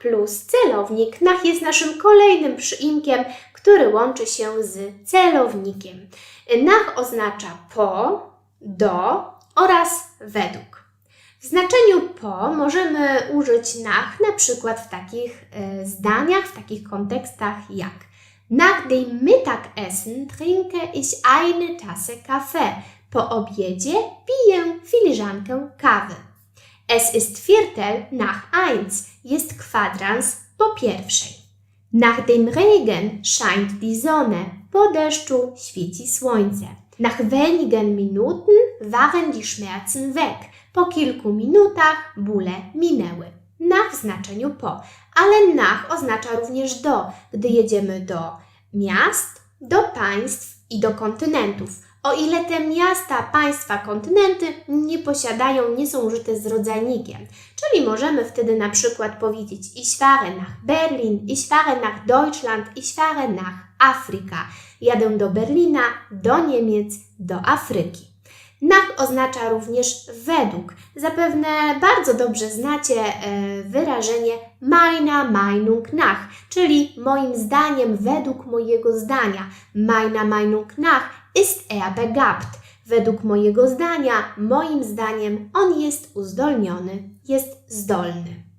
plus celownik. Nach jest naszym kolejnym przyimkiem, który łączy się z celownikiem. Nach oznacza po, do oraz według. W znaczeniu po możemy użyć nach na przykład w takich e, zdaniach, w takich kontekstach jak Nach dem Mittagessen trinke ich eine Tasse Kaffee. Po obiedzie piję filiżankę kawy. Es ist Viertel nach eins. Jest kwadrans po pierwszej. Nach dem Regen scheint die Sonne. Po deszczu świeci słońce. Nach wenigen Minuten waren die Schmerzen weg. Po kilku minutach bóle minęły. Nach w znaczeniu po, ale nach oznacza również do, gdy jedziemy do miast, do państw i do kontynentów. O ile te miasta, państwa, kontynenty nie posiadają, nie są użyte z rodzajnikiem. Czyli możemy wtedy na przykład powiedzieć Ich fahre nach Berlin, ich fahre nach Deutschland, ich fahre nach Afrika. Jadę do Berlina, do Niemiec, do Afryki. Nach oznacza również według. Zapewne bardzo dobrze znacie e, wyrażenie meiner Meinung nach, czyli moim zdaniem, według mojego zdania. Meiner Meinung nach ist er begabt. Według mojego zdania, moim zdaniem, on jest uzdolniony, jest zdolny.